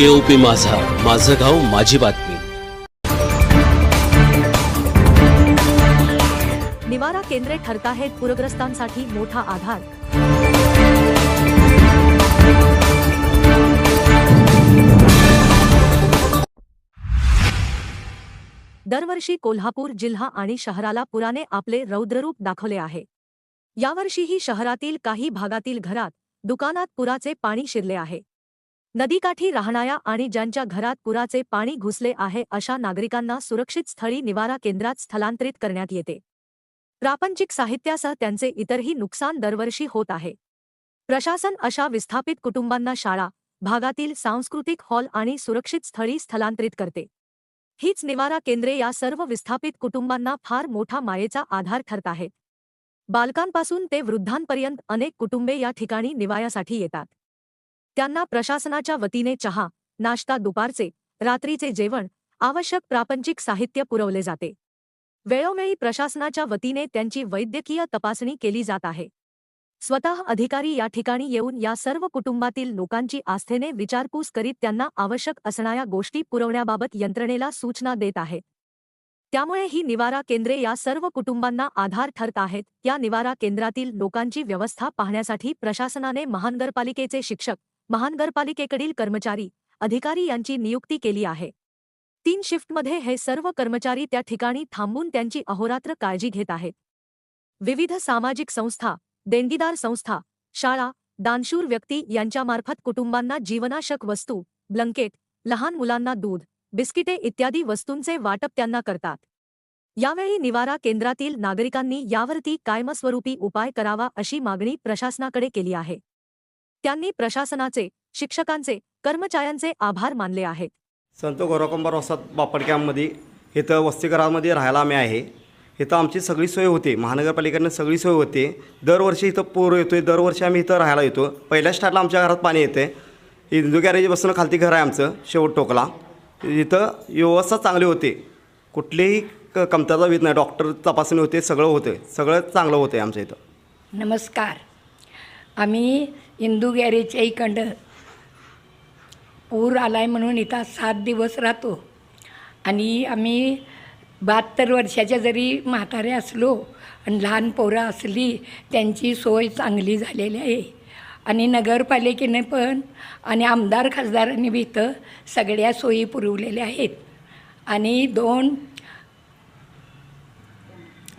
केओपी माझा माझं गाव माझी बातमी. निवारा केंद्रे ठरताहेत पूरग्रस्तांसाठी मोठा आधार. दरवर्षी कोल्हापूर जिल्हा आणि शहराला पुराने आपले रौद्ररूप दाखवले आहे. यावर्षीही शहरातील काही भागातील घरात दुकानात पुराचे पाणी शिरले आहे. नदीकाठी राहणाऱ्या आणि ज्यांच्या घरात पुराचे पाणी घुसले आहे अशा नागरिकांना सुरक्षित स्थळी निवारा केंद्रात स्थलांतरित करण्यात येते. प्रापंचिक साहित्यासह त्यांचे इतरही नुकसान दरवर्षी होत आहे. प्रशासन अशा विस्थापित कुटुंबांना शाळा भागातील सांस्कृतिक हॉल आणि सुरक्षित स्थळी स्थलांतरित करते. हीच निवारा केंद्रे या सर्व विस्थापित कुटुंबांना फार मोठा मायेचा आधार ठरत आहेत बालकांपासून ते वृद्धांपर्यंत अनेक कुटुंबे या ठिकाणी निवायासाठी येतात. त्यांना प्रशासनाच्या वतीने चहा नाश्ता दुपारचे रात्रीचे जेवण आवश्यक प्रापंचिक साहित्य पुरवले जाते. वेळोवेळी प्रशासनाच्या वतीने त्यांची वैद्यकीय तपासणी केली जात आहे. स्वतः अधिकारी या ठिकाणी येऊन या सर्व कुटुंबातील लोकांची आस्थेने विचारपूस करीत त्यांना आवश्यक असणाऱ्या गोष्टी पुरवण्याबाबत यंत्रणेला सूचना देत आहेत त्यामुळे ही निवारा केंद्रे या सर्व कुटुंबांना आधार ठरत आहेत. या निवारा केंद्रातील लोकांची व्यवस्था पाहण्यासाठी प्रशासनाने महानगरपालिकेचे शिक्षक महानगरपालिकेकडील कर्मचारी अधिकारी यांची नियुक्ती केली आहे. तीन शिफ्टमध्ये हे सर्व कर्मचारी त्या ठिकाणी थांबून त्यांची अहोरात्र काळजी घेत आहेत. विविध सामाजिक संस्था देणगीदार संस्था शाळा दानशूर व्यक्ती यांच्यामार्फत कुटुंबांना जीवनाशक वस्तू ब्लंकेट लहान मुलांना दूध बिस्किटे इत्यादी वस्तूंचे वाटप त्यांना करतात. यावेळी निवारा केंद्रातील नागरिकांनी यावरती कायमस्वरूपी उपाय करावा अशी मागणी प्रशासनाकडे केली आहे. त्यांनी प्रशासनाचे शिक्षकांचे कर्मचाऱ्यांचे आभार मानले आहेत. संत गोरकुंभार वसात बापड कॅम्पमध्ये इथं वसतिगृहामध्ये राहायला आम्ही आहे. इथं आमची सगळी सोय होते. महानगरपालिकेनं सगळी सोय होते. दरवर्षी इथं पूर येतो आहे दरवर्षी आम्ही इथं राहायला येतो. पहिल्या स्टार्टला आमच्या घरात पाणी येते हिंदू गॅरेजपासून खालती घर आहे आमचं शेवट टोकला. इथं व्यवस्था चांगली होते. कुठलीही क कमतरता येत नाही. डॉक्टर तपासणी होते. सगळं होतं सगळं चांगलं होतं आहे आमच्या इथं. नमस्कार. आम्ही इंदू गॅरेजच्या इकडं पूर आला आहे म्हणून इथं सात दिवस राहतो. आणि आम्ही बहात्तर वर्षाच्या जरी म्हातारे असलो आणि लहान पोरं असली त्यांची सोय चांगली झालेली आहे. आणि नगरपालिकेने पण आणि आमदार खासदारांनी बी इथं सगळ्या सोयी पुरवलेल्या आहेत. आणि दोन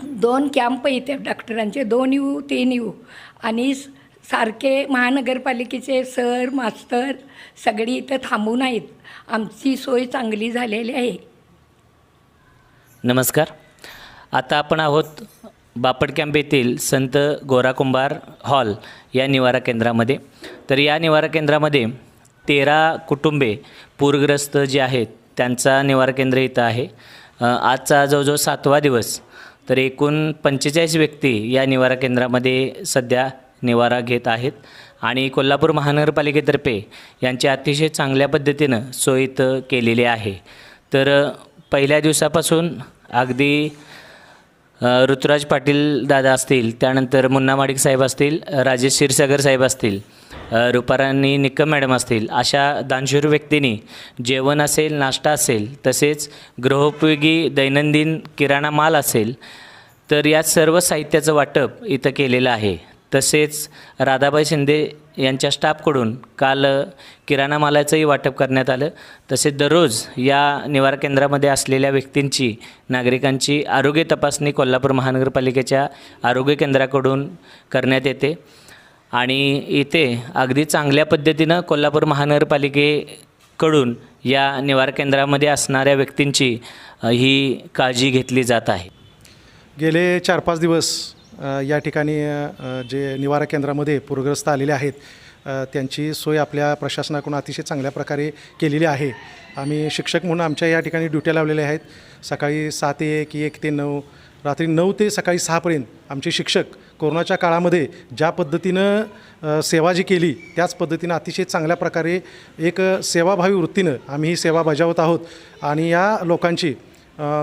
दोन कॅम्प इथे डॉक्टरांचे दोन येऊ तीन येऊ आणि स- सारखे महानगरपालिकेचे सर मास्तर सगळी इथं थांबून आहेत. आमची सोय चांगली झालेली आहे. नमस्कार. आता आपण आहोत बापट कॅम्प येथील संत गोरा कुंभार हॉल या निवारा केंद्रामध्ये. तर या निवारा केंद्रामध्ये तेरा कुटुंबे पूरग्रस्त जे आहेत त्यांचा निवारा केंद्र इथं आहे. आजचा जवळजवळ सातवा दिवस. तर एकूण पंचेचाळीस व्यक्ती या निवारा केंद्रामध्ये सध्या निवारा घेत आहेत. आणि कोल्हापूर महानगरपालिकेतर्फे यांची अतिशय चांगल्या पद्धतीनं सोय इथं केलेली आहे. तर पहिल्या दिवसापासून अगदी ऋतुराज पाटील दादा असतील त्यानंतर मुन्ना माडिक साहेब असतील राजेश क्षीरसागर साहेब असतील अ, रुपाराणी निकम मॅडम असतील अशा दानशूर व्यक्तींनी जेवण असेल नाश्ता असेल तसेच गृहोपयोगी दैनंदिन किराणा माल असेल तर या सर्व साहित्याचं वाटप इथं केलेलं आहे. तसेच राधाबाई शिंदे यांच्या स्टाफकडून काल किराणा मालाचंही वाटप करण्यात आलं. तसेच दररोज या निवारा केंद्रामध्ये असलेल्या व्यक्तींची नागरिकांची आरोग्य तपासणी कोल्हापूर महानगरपालिकेच्या आरोग्य केंद्राकडून करण्यात येते. आणि इथे अगदी चांगल्या पद्धतीनं कोल्हापूर महानगरपालिकेकडून या निवारा केंद्रामध्ये असणाऱ्या व्यक्तींची ही काळजी घेतली जात आहे. गेले चार पाच दिवस या ठिकाणी जे निवारा केंद्रामध्ये पूरग्रस्त आलेले आहेत त्यांची सोय आपल्या प्रशासनाकडून अतिशय चांगल्या प्रकारे केलेली आहे. आम्ही शिक्षक म्हणून आमच्या या ठिकाणी ड्युट्या लावलेल्या आहेत. सकाळी सात ते एक एक ते नऊ रात्री नऊ ते सकाळी सहापर्यंत आमचे शिक्षक कोरोनाच्या काळामध्ये ज्या पद्धतीनं सेवा जी केली त्याच पद्धतीनं अतिशय चांगल्या प्रकारे एक सेवाभावी वृत्तीनं आम्ही ही सेवा बजावत आहोत. आणि या लोकांची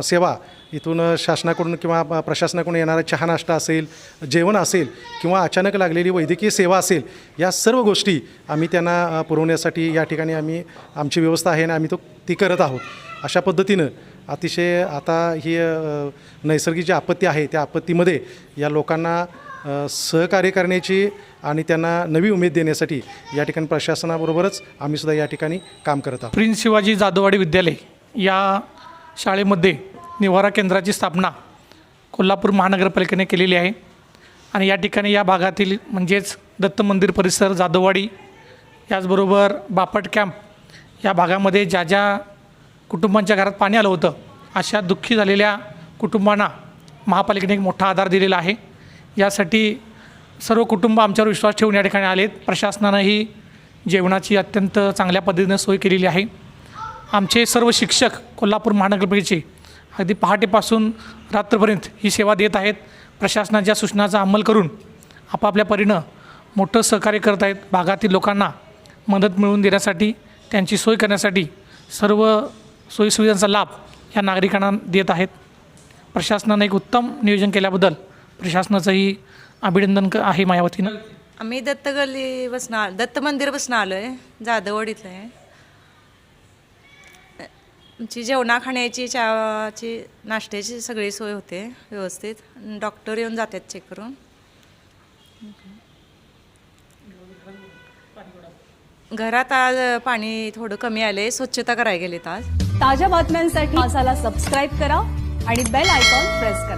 सेवा इथून शासनाकडून किंवा प्रशासनाकडून येणारा चहा नाश्ता असेल जेवण असेल किंवा अचानक लागलेली वैद्यकीय सेवा असेल या सर्व गोष्टी आम्ही त्यांना पुरवण्यासाठी या ठिकाणी आम्ही आमची व्यवस्था आहे आणि आम्ही तो ती करत आहोत. अशा पद्धतीनं अतिशय आता ही नैसर्गिक जी आपत्ती आहे त्या आपत्तीमध्ये या लोकांना सहकार्य करण्याची आणि त्यांना नवी उमेद देण्यासाठी या ठिकाणी प्रशासनाबरोबरच आम्हीसुद्धा या ठिकाणी काम करत आहोत. प्रिन्स शिवाजी जाधववाडी विद्यालय या शाळेमध्ये निवारा केंद्राची स्थापना कोल्हापूर महानगरपालिकेने केलेली आहे. आणि या ठिकाणी या भागातील म्हणजेच दत्त मंदिर परिसर जाधववाडी याचबरोबर बापट कॅम्प या भागामध्ये ज्या ज्या कुटुंबांच्या घरात पाणी आलं होतं अशा दुःखी झालेल्या कुटुंबांना महापालिकेने एक मोठा आधार दिलेला आहे. यासाठी सर्व कुटुंब आमच्यावर विश्वास ठेवून या ठिकाणी आलेत. प्रशासनानंही जेवणाची अत्यंत चांगल्या पद्धतीनं सोय केलेली आहे. आमचे सर्व शिक्षक कोल्हापूर महानगरपालिकेचे अगदी पहाटेपासून रात्रपर्यंत ही सेवा देत आहेत. प्रशासनाच्या सूचनाचा अंमल करून आपापल्या परीनं मोठं सहकार्य करत आहेत भागातील लोकांना मदत मिळवून देण्यासाठी त्यांची सोय करण्यासाठी सर्व सोयीसुविधांचा लाभ या नागरिकांना देत आहेत. प्रशासनानं एक उत्तम नियोजन केल्याबद्दल प्रशासनाचंही अभिनंदन क आहे माझ्या वतीनं आम्ही दत्तगल्ली बसणं दत्त मंदिर बसणं आलो आहे जाधववाडीतलं आहे. आमची जेवणा खाण्याची चहाची नाश्त्याची सगळी सोय होते व्यवस्थित. डॉक्टर येऊन जातात चेक करून. घरात आज पाणी थोडं कमी आले स्वच्छता करायला गेलेत आज. ताज्या बातम्यांसाठी माझाला सबस्क्राईब करा आणि बेल आयकॉन प्रेस करा.